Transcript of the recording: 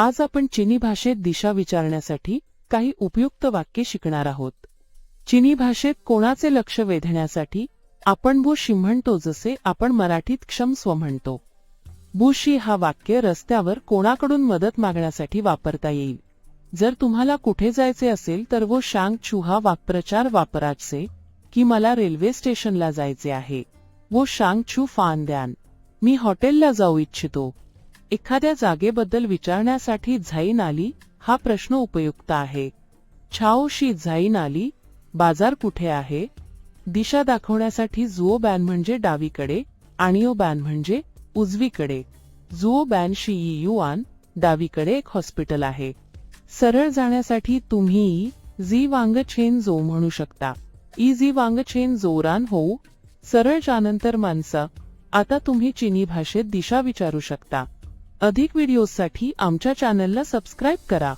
आज आपण चिनी भाषेत दिशा विचारण्यासाठी काही उपयुक्त वाक्य शिकणार आहोत. चिनी भाषेत कोणाचे लक्ष वेधण्यासाठी आपण बुशी म्हणतो जसे आपण मराठीत क्षमस्व म्हणतो. बुशी हा वाक्य रस्त्यावर कोणाकडून मदत मागण्यासाठी वापरता येईल. जर तुम्हाला कुठे जायचे असेल तर वो शांग छू हा वाक्प्रचार वापराचे की मला रेल्वे स्टेशनला जायचे आहे. वो शांग छू फान द्यान मी हॉटेलला जाऊ इच्छितो. एखाद्या जागेबद्दल विचारण्यासाठी झाईन आली हा प्रश्न उपयुक्त आहे. छाओशी झाईन आली बाजार कुठे आहे? दिशा दाखवण्यासाठी जुओ बॅन म्हणजे डावीकडे आणिओ बॅन म्हणजे उजवीकडे. जुओ बॅन शी युआन डावीकडे एक हॉस्पिटल आहे. सरळ जाण्यासाठी तुम्ही झी वांग छेन जो म्हणू शकता. ई झी वांग छेन जोरान होऊ. सरळ जानंतर माणसं. आता तुम्ही चिनी भाषेत दिशा विचारू शकता. अधिक व्हिडिओसाठी आमच्या चॅनलला सबस्क्राईब करा.